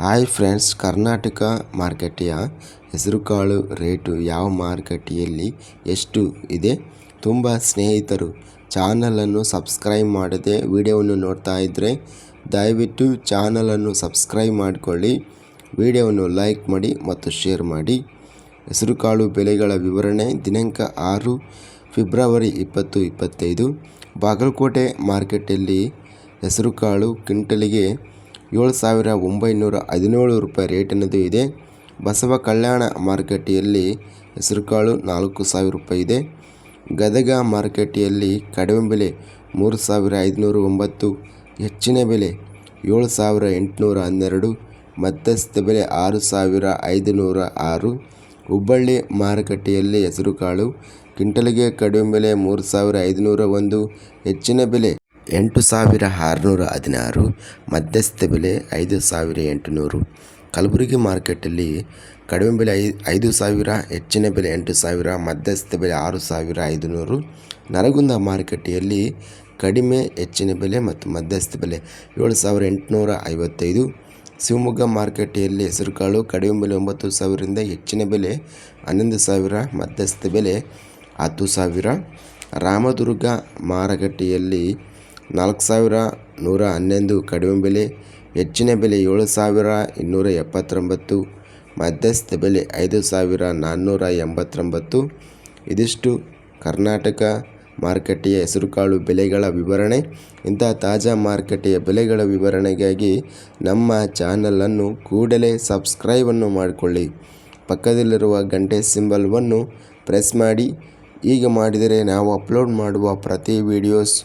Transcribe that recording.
Hi friends, Karnataka ಮಾರ್ಕೆಟಿಯ ಹೆಸರುಕಾಳು rate ಯಾವ ಮಾರುಕಟ್ಟೆಯಲ್ಲಿ ಎಷ್ಟು ಇದೆ? ತುಂಬ ಸ್ನೇಹಿತರು, ಚಾನಲನ್ನು ಸಬ್ಸ್ಕ್ರೈಬ್ ಮಾಡದೆ ವಿಡಿಯೋವನ್ನು ನೋಡ್ತಾ ಇದ್ದರೆ ದಯವಿಟ್ಟು ಚಾನಲನ್ನು ಸಬ್ಸ್ಕ್ರೈಬ್ ಮಾಡಿಕೊಳ್ಳಿ, ವಿಡಿಯೋವನ್ನು ಲೈಕ್ ಮಾಡಿ ಮತ್ತು ಶೇರ್ ಮಾಡಿ. ಹೆಸರುಕಾಳು ಬೆಲೆಗಳ ವಿವರಣೆ ದಿನಾಂಕ ಆರು ಫೆಬ್ರವರಿ ಇಪ್ಪತ್ತು ಇಪ್ಪತ್ತೈದು. ಬಾಗಲಕೋಟೆ ಮಾರ್ಕೆಟಲ್ಲಿ ಹೆಸರುಕಾಳು, ಕ್ವಿಂಟಲಿಗೆ ಏಳು ಸಾವಿರ ಒಂಬೈನೂರ ಹದಿನೇಳು ರೂಪಾಯಿ ರೇಟಿನದು ಇದೆ. ಬಸವ ಕಲ್ಯಾಣ ಮಾರುಕಟ್ಟೆಯಲ್ಲಿ ಹೆಸರುಕಾಳು ನಾಲ್ಕು ಸಾವಿರ ರೂಪಾಯಿ ಇದೆ. ಗದಗ ಮಾರುಕಟ್ಟೆಯಲ್ಲಿ ಕಡಿಮೆ ಬೆಲೆ ಮೂರು ಸಾವಿರ ಐದುನೂರ ಒಂಬತ್ತು, ಹೆಚ್ಚಿನ ಬೆಲೆ ಏಳು ಸಾವಿರ ಎಂಟುನೂರ ಹನ್ನೆರಡು ಮಧ್ಯಸ್ಥ ಬೆಲೆ ಆರು ಸಾವಿರ ಐದುನೂರ ಆರು. ಹುಬ್ಬಳ್ಳಿ ಮಾರುಕಟ್ಟೆಯಲ್ಲಿ ಹೆಸರುಕಾಳು ಕ್ವಿಂಟಲ್ಗೆ ಕಡಿಮೆ ಬೆಲೆ ಮೂರು ಸಾವಿರ ಐದುನೂರ ಒಂದು, ಹೆಚ್ಚಿನ ಬೆಲೆ ಎಂಟು ಸಾವಿರ ಆರುನೂರ ಹದಿನಾರು, ಮಧ್ಯಸ್ಥ ಬೆಲೆ ಐದು ಸಾವಿರ ಎಂಟುನೂರು. ಕಲಬುರಗಿ ಮಾರ್ಕೆಟಲ್ಲಿ ಕಡಿಮೆ ಬೆಲೆ ಐ, ಐದು ಸಾವಿರ, ಹೆಚ್ಚಿನ ಬೆಲೆ ಎಂಟು ಸಾವಿರ, ಮಧ್ಯಸ್ಥ ಬೆಲೆ ಆರು ಸಾವಿರ ಐದುನೂರು. ನರಗುಂದ ಮಾರುಕಟ್ಟೆಯಲ್ಲಿ ಕಡಿಮೆ, ಹೆಚ್ಚಿನ ಬೆಲೆ ಮತ್ತು ಮಧ್ಯಸ್ಥ ಬೆಲೆ ಏಳು ಸಾವಿರ ಎಂಟುನೂರ ಐವತ್ತೈದು. ಶಿವಮೊಗ್ಗ ಮಾರುಕಟ್ಟೆಯಲ್ಲಿ ಹೆಸರುಕಾಳು ಕಡಿಮೆ ಬೆಲೆ ಒಂಬತ್ತು ಸಾವಿರದಿಂದ ಹೆಚ್ಚಿನ ಬೆಲೆ ಹನ್ನೊಂದು ಸಾವಿರ, ಮಧ್ಯಸ್ಥ ಬೆಲೆ ಹತ್ತು ಸಾವಿರ. ರಾಮದುರ್ಗ ಮಾರುಕಟ್ಟೆಯಲ್ಲಿ ನಾಲ್ಕು ಸಾವಿರ ನೂರ ಹನ್ನೊಂದು ಕಡಿಮೆ ಬೆಲೆ, ಹೆಚ್ಚಿನ ಬೆಲೆ ಏಳು ಸಾವಿರ ಇನ್ನೂರ ಎಪ್ಪತ್ತೊಂಬತ್ತು, ಮಧ್ಯಸ್ಥ ಬೆಲೆ ಐದು ಸಾವಿರ ನಾನ್ನೂರ ಎಂಬತ್ತೊಂಬತ್ತು. ಇದಿಷ್ಟು ಕರ್ನಾಟಕ ಮಾರುಕಟ್ಟೆಯ ಹೆಸರುಕಾಳು ಬೆಲೆಗಳ ವಿವರಣೆ. ಇಂತಹ ತಾಜಾ ಮಾರುಕಟ್ಟೆಯ ಬೆಲೆಗಳ ವಿವರಣೆಗಾಗಿ ನಮ್ಮ ಚಾನಲನ್ನು ಕೂಡಲೇ ಸಬ್ಸ್ಕ್ರೈಬನ್ನು ಮಾಡಿಕೊಳ್ಳಿ. ಪಕ್ಕದಲ್ಲಿರುವ ಗಂಟೆ ಸಿಂಬಲ್ವನ್ನು ಪ್ರೆಸ್ ಮಾಡಿ. ಈಗ ಮಾಡಿದರೆ ನಾವು ಅಪ್ಲೋಡ್ ಮಾಡುವ ಪ್ರತಿ ವಿಡಿಯೋಸ್